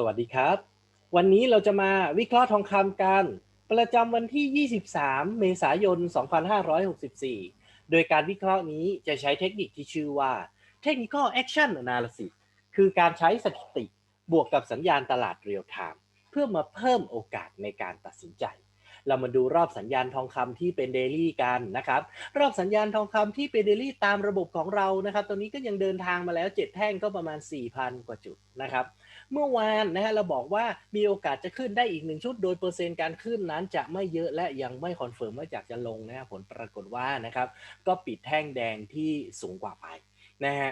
สวัสดีครับ วันนี้เราจะมาวิเคราะห์ทองคำกัน ประจำวันที่ 23 เมษายน 2564 โดยการวิเคราะห์นี้จะใช้เทคนิคที่ชื่อว่า Technical Action Analysis คือการใช้สถิติบวกกับสัญญาณตลาดเรียลไทม์เพื่อมาเพิ่มโอกาสในการตัดสินใจ เรามาดูรอบสัญญาณทองคำที่เป็นเดลี่กันนะครับ รอบสัญญาณทองคำที่เป็นเดลี่ตามระบบของเรานะครับตัวนี้ก็ยังเดินทางมาแล้ว 7 แท่งก็ประมาณ 4,000 กว่าจุดนะครับ เมื่อวานนะฮะเราบอกว่ามีโอกาสจะขึ้นได้อีกหนึ่งชุด โดยเปอร์เซ็นต์การขึ้นนั้นจะไม่เยอะและยังไม่คอนเฟิร์มว่าอยากจะลงนะฮะผลปรากฏว่านะครับก็ปิดแท่งแดงที่สูงกว่าไปนะฮะ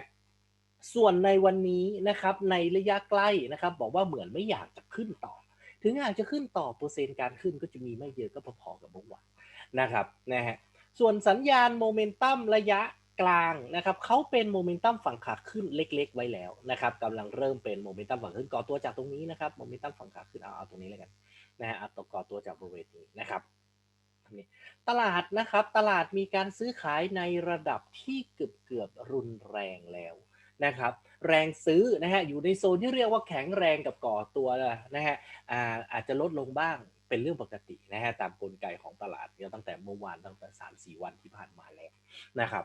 ส่วนในวันนี้นะครับในระยะใกล้นะครับ บอกว่าเหมือนไม่อยากจะขึ้นต่อ ถึงอากจะขึ้นต่อเปอร์เซ็นต์การขึ้นก็จะมีไม่เยอะก็พอๆกับเมื่อวานนะครับนะฮะส่วนสัญญาณโมเมนตัมระยะ กลางนะครับเขาเป็นโมเมนตัมฝั่งขาขึ้นเล็ก ๆ ไว้แล้วนะครับกำลังเริ่มเป็นโมเมนตัมฝั่งขึ้นก่อตัวจากตรงนี้นะครับโมเมนตัมฝั่งขาขึ้นเอาเอาตรงนี้เลยกันนะฮะเอาตัวก่อตัวจากบริเวณนี้นะครับนี่ตลาดนะครับตลาดมีการซื้อขายในระดับที่เกือบเกือบรุนแรงแล้วนะครับแรงซื้อนะฮะอยู่ในโซนที่เรียกว่าแข็งแรงกับก่อตัวนะฮะอ่าอาจจะลดลงบ้างเป็นเรื่องปกตินะฮะตามกลไกของตลาดเนี่ยตั้งแต่เมื่อวานตั้งแต่3 4 วันที่ผ่านมาแล้วนะครับ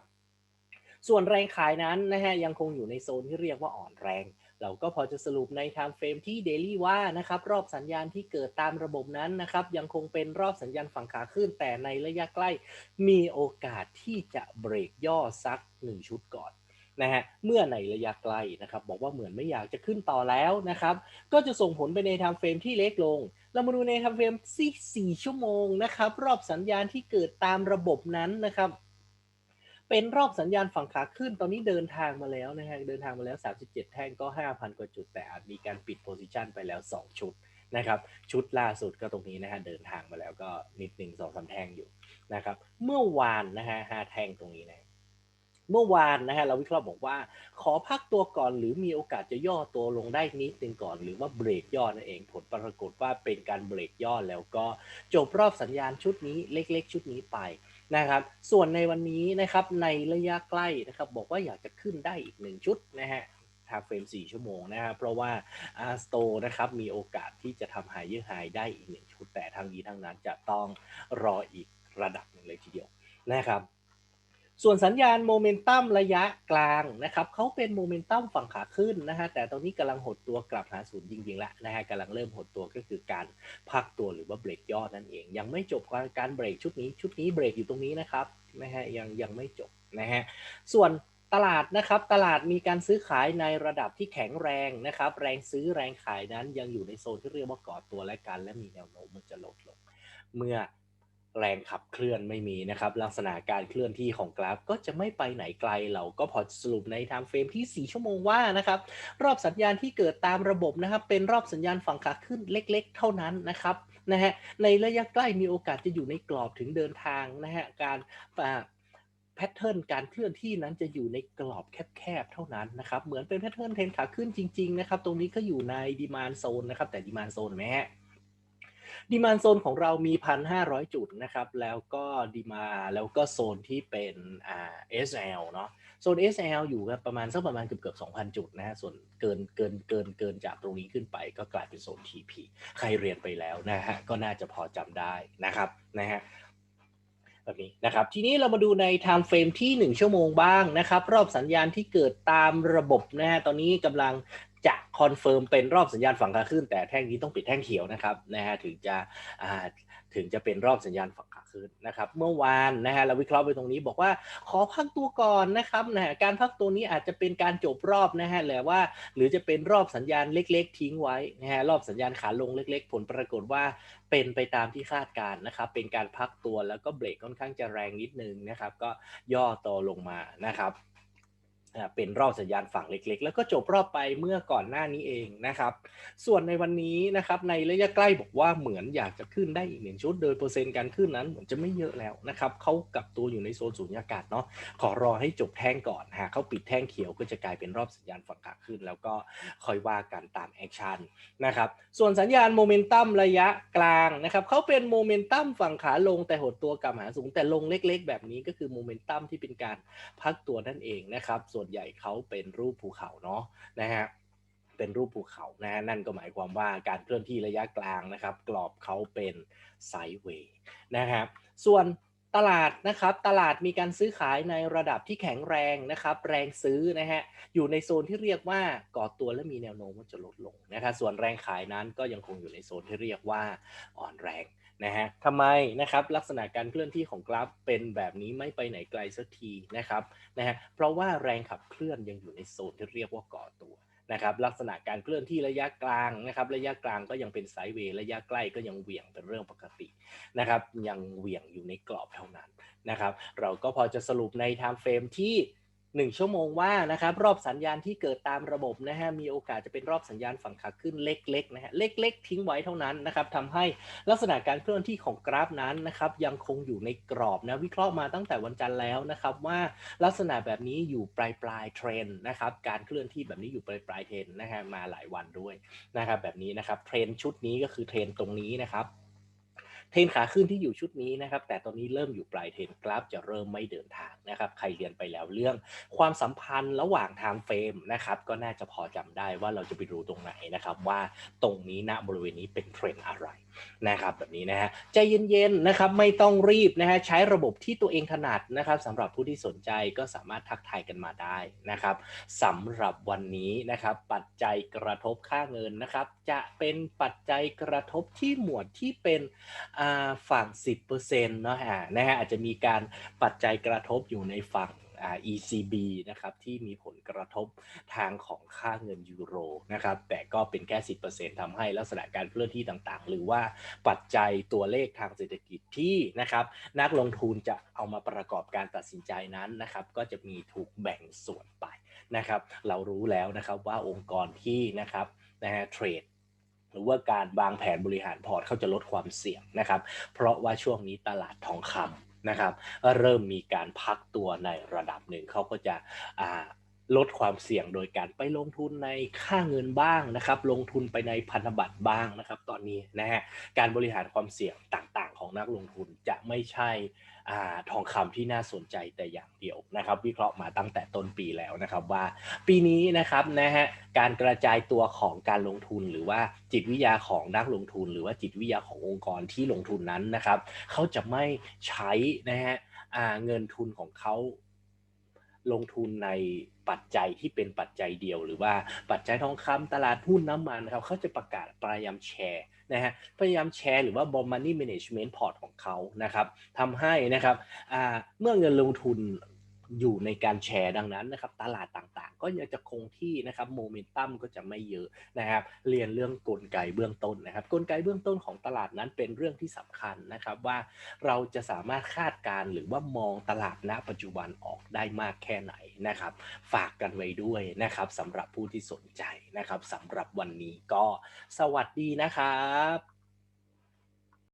ส่วนแรงขายนั้นนะฮะยังคงอยู่ในโซนที่เรียกว่าอ่อนแรง เราก็พอจะสรุปใน time frame ที่ daily ว่านะครับรอบสัญญาณที่เกิดตามระบบนั้นนะครับยังคงเป็นรอบสัญญาณฝั่งขาขึ้น แต่ในระยะใกล้มีโอกาสที่จะเบรกย่อซัก 1 ชุดก่อนนะฮะเมื่อในระยะไกลนะครับบอกว่าเหมือนไม่อยากจะขึ้นต่อแล้วนะครับก็จะส่งผลไปใน time frame ที่เล็กลง เรามาดูใน time frame ที่4ชั่วโมงนะครับรอบสัญญาณที่เกิดตามระบบนั้นนะครับ เป็นรอบสัญญาณฝั่งขาขึ้นตอนนี้เดินทางมาแล้วนะฮะเดินทางมาแล้ว 37 แท่งก็ 5,000 กว่าจุด แต่อาจมีการปิดโพซิชันไปแล้ว 2 ชุดนะครับ ชุดล่าสุดก็ตรงนี้นะฮะเดินทางมาแล้วก็นิดหนึ่งสองสาแท่งอยู่นะครับ เมื่อวานนะฮะห้าแท่งตรงนี้นะเมื่อวานนะฮะเราวิเคราะห์บอกว่า ขอพักตัวก่อนหรือมีโอกาสจะย่อตัวลงได้นิดนึงก่อน หรือว่าเบรกย่อนั่นเองผลปรากฏว่าเป็นการเบรกย่อแล้วก็จบรอบสัญญาณชุดนี้เล็ก ๆ ชุดนี้ไป นะครับ ส่วนในวันนี้นะครับในระยะใกล้นะครับบอกว่าอยากจะขึ้นได้อีกหนึ่งชุดนะฮะทางเฟรม 4 ชั่วโมงนะครับเพราะว่าอาร์สโตนะครับมีโอกาสที่จะทำไฮเยอร์ไฮได้อีกหนึ่งชุดแต่ทางนี้ทางนั้นจะต้องรออีกระดับหนึ่งเลยทีเดียวนะครับ ส่วนสัญญาณโมเมนตัมระยะกลางนะครับเขาเป็นโมเมนตัมฝั่งขาขึ้นนะฮะแต่ตอนนี้กำลังหดตัวกลับหาศูนย์จริงๆแล้วนะฮะกำลังเริ่มหดตัวก็คือการพักตัวหรือว่าเบรกย่อนั่นเอง ยังไม่จบการเบรกชุดนี้ชุดนี้เบรกอยู่ตรงนี้นะครับนะฮะยังยังไม่จบนะฮะส่วนตลาดนะครับตลาดมีการซื้อขายในระดับที่แข็งแรงนะครับแรงซื้อแรงขายนั้นยังอยู่ในโซนที่เรียกว่าก่อตัวและกัน และมีแนวโน้มมันจะลดลง เมื่อ แรงขับเคลื่อนไม่มีนะครับ ลักษณะการเคลื่อนที่ของกราฟก็จะไม่ไปไหนไกล เราก็พอสรุปในไทม์เฟรมที่ 4 ชั่วโมงว่านะครับ รอบสัญญาณที่เกิดตามระบบนะครับ เป็นรอบสัญญาณฝั่งขาขึ้นเล็กๆ เท่านั้นนะครับนะฮะในระยะใกล้มีโอกาสจะอยู่ในกรอบถึงเดินทางนะฮะการแพทเทิร์นการเคลื่อนที่นั้นจะอยู่ในกรอบแคบๆ เท่านั้นนะครับเหมือนเป็นแพทเทิร์นเทรนขาขึ้นจริงๆนะครับตรงนี้ก็อยู่ในดีมานโซนนะครับแต่ดีมานโซนไหมฮะ ดีมานโซนของเรามี 1,500 จุดนะครับ แล้วก็ดีมาแล้วก็โซนที่เป็นอ่า SL เนาะโซน SL อยู่กันประมาณสักประมาณเกือบเกือบ2,000 จุดนะฮะส่วนเกินเกินเกินเกินจากตรงนี้ขึ้นไปก็กลายเป็นโซน TP ใครเรียนไปแล้วนะฮะก็น่าจะพอจำได้นะครับนะฮะแบบนี้นะครับทีนี้เรามาดูใน time frame ที่ 1 ชั่วโมงบ้างนะครับ รอบสัญญาณที่เกิดตามระบบนะฮะตอนนี้กำลัง จะคอนเฟิร์มเป็นรอบสัญญาณฝั่งขาขึ้น แต่แท่งนี้ต้องปิดแท่งเขียวนะครับนะฮะถึงจะถึงจะเป็นรอบสัญญาณฝั่งขาขึ้นนะครับ เมื่อวานนะฮะเราวิเคราะห์ไปตรงนี้บอกว่าขอพักตัวก่อนนะครับนะฮะการพักตัวนี้อาจจะเป็นการจบรอบนะฮะหรือว่า หรือจะเป็นรอบสัญญาณเล็ก ๆ ทิ้งไว้นะฮะรอบสัญญาณขาลงเล็ก ๆ ผลปรากฏว่าเป็นไปตามที่คาดการนะครับ เป็นการพักตัวแล้วก็เบรกค่อนข้างจะแรงนิดนึงนะครับ ก็ย่อตัวลงมานะครับ เป็นรอบสัญญาณฝั่งเล็กๆ แล้วก็จบรอบไปเมื่อก่อนหน้านี้เองนะครับ ส่วนในวันนี้นะครับในระยะใกล้บอกว่าเหมือนอยากจะขึ้นได้อีกหนึ่งชุด โดยเปอร์เซ็นต์การขึ้นนั้นเหมือนจะไม่เยอะแล้วนะครับเขากับตัวอยู่ในโซนสูญญากาศเนาะขอรอให้จบแท่งก่อนหากเขาปิดแท่งเขียวก็จะกลายเป็นรอบสัญญาณฝั่งขาขึ้น แล้วก็คอยว่ากันตามแอคชั่นนะครับส่วนสัญญาณโมเมนตัมระยะกลางนะครับเขาเป็นโมเมนตัมฝั่งขาลงแต่หดตัวกลับหาสูงแต่ลงเล็ก ๆ แบบนี้ก็คือโมเมนตัมที่เป็นการพักตัวนั่นเองนะครับส่วนใหญ่เขาเป็นรูปภูเขาเนาะนะฮะเป็นรูปภูเขานะฮะนั่นก็หมายความว่าการเคลื่อนที่ระยะกลางนะครับ กรอบเขาเป็นไซด์เวย์นะครับส่วนตลาดนะครับตลาดมีการซื้อขายในระดับที่แข็งแรงนะครับ แรงซื้อนะฮะอยู่ในโซนที่เรียกว่าก่อตัวและมีแนวโน้มว่าจะลดลงนะครับส่วนแรงขายนั้นก็ยังคงอยู่ในโซนที่เรียกว่าอ่อนแรง นะฮะทำไมนะครับลักษณะการเคลื่อนที่ของกราฟเป็นแบบนี้ไม่ไปไหนไกลสักทีนะครับนะฮะเพราะว่าแรงขับเคลื่อนยังอยู่ในโซนที่เรียกว่าก่อตัวนะครับลักษณะการเคลื่อนที่ระยะกลางนะครับระยะกลางก็ยังเป็นไซด์เวย์ระยะใกล้ก็ยังเหวี่ยงเป็นเรื่องปกตินะครับยังเหวี่ยงอยู่ในกรอบเท่านั้นนะครับเราก็พอจะสรุปในไทม์เฟรมที่ 1 ชั่วโมงว่านะครับรอบสัญญาณที่เกิดตามระบบนะฮะมีโอกาสจะเป็นรอบสัญญาณฝั่งขาขึ้นเล็กๆนะฮะเล็ก ๆ ทิ้งไว้เท่านั้นนะครับทำให้ลักษณะการเคลื่อนที่ของกราฟนั้นนะครับยังคงอยู่ในกรอบนะวิเคราะห์มาตั้งแต่วันจันทร์แล้วนะครับว่าลักษณะแบบนี้อยู่ปลายปลายเทรนนะครับการเคลื่อนที่แบบนี้อยู่ปลายปลายเทรนนะฮะมาหลายวันด้วยนะครับแบบนี้นะครับเทรนชุดนี้ก็คือเทรนตรงนี้นะครับ เทรนขาขึ้นที่อยู่ชุดนี้นะครับ แต่ตอนนี้เริ่มอยู่ปลายเทรนกราฟจะเริ่มไม่เดินทางนะครับ ใครเรียนไปแล้วเรื่องความสัมพันธ์ระหว่างทม์เฟรมนะครับ ก็น่าจะพอจำได้ว่าเราจะไปดูตรงไหนนะครับ ว่าตรงนี้ณบริเวณนี้เป็นเทรนอะไรนะครับแบบนี้นะฮะใจเย็นๆนะครับไม่ต้องรีบนะฮะใช้ระบบที่ตัวเองถนัดนะครับสำหรับผู้ที่สนใจก็สามารถทักทายกันมาได้นะครับสำหรับวันนี้นะครับ ปัจจัยกระทบค่าเงินนะครับ จะเป็นปัจจัยกระทบที่หมวดที่เป็นอฝั่ง 10%เนาะฮะนะฮะอาจจะมีการปัจจัยกระทบอยู่ในฝั่ง ECB นะครับที่มีผลกระทบทางของค่าเงินยูโรนะครับแต่ก็เป็นแค่ 10%ทำให้ลักษณะการเคลื่อนที่ต่างๆ หรือว่าปัจจัยตัวเลขทางเศรษฐกิจที่นะครับนักลงทุนจะเอามาประกอบการตัดสินใจนั้นนะครับก็จะมีถูกแบ่งส่วนไปนะครับเรารู้แล้วนะครับว่าองค์กรที่นะครับนะฮะเทรด หรือว่าการวางแผนบริหารพอร์ตเขาจะลดความเสี่ยงนะครับ เพราะว่าช่วงนี้ตลาดทองคำนะครับเริ่มมีการพักตัวในระดับหนึ่งเขาก็จะลดความเสี่ยงโดยการไปลงทุนในค่าเงินบ้างนะครับ ลงทุนไปในพันธบัตรบ้างนะครับ ตอนนี้นะฮะการบริหารความเสี่ยงต่าง ของนักลงทุนจะไม่ใช่อทองคำที่น่าสนใจแต่อย่างเดียวนะครับ วิเคราะห์มาตั้งแต่ต้นปีแล้วนะครับว่า ปีนี้นะครับนะฮะการกระจายตัวของการลงทุนหรือว่าจิตวิทยาของนักลงทุน หรือว่าจิตวิทยาขององค์กรที่ลงทุนนั้นนะครับเขาจะไม่ใช้นะฮะเงินทุนของเขาลงทุนใน ปัจจัยที่เป็นปัจจัยเดียว หรือว่าปัจจัยทองคำตลาดหุ้นน้ำมันนะครับเขาจะประกาศพยายามแชร์นะฮะพยายามแชร์หรือว่า bond money management port ของเขานะครับทำให้นะครับเมื่อเงินลงทุน อยู่ในการแชร์ดังนั้นนะครับตลาดต่างๆ ก็ยังจะคงที่นะครับโมเมนตัมก็จะไม่เยอะนะครับเรียนเรื่องกลไกเบื้องต้นนะครับ กลไกเบื้องต้นของตลาดนั้นเป็นเรื่องที่สำคัญนะครับว่าเราจะสามารถคาดการ์หรือว่ามองตลาดณปัจจุบันออกได้มากแค่ไหนนะครับ ฝากกันไว้ด้วยนะครับสำหรับผู้ที่สนใจนะครับสำหรับวันนี้ก็สวัสดีนะครับ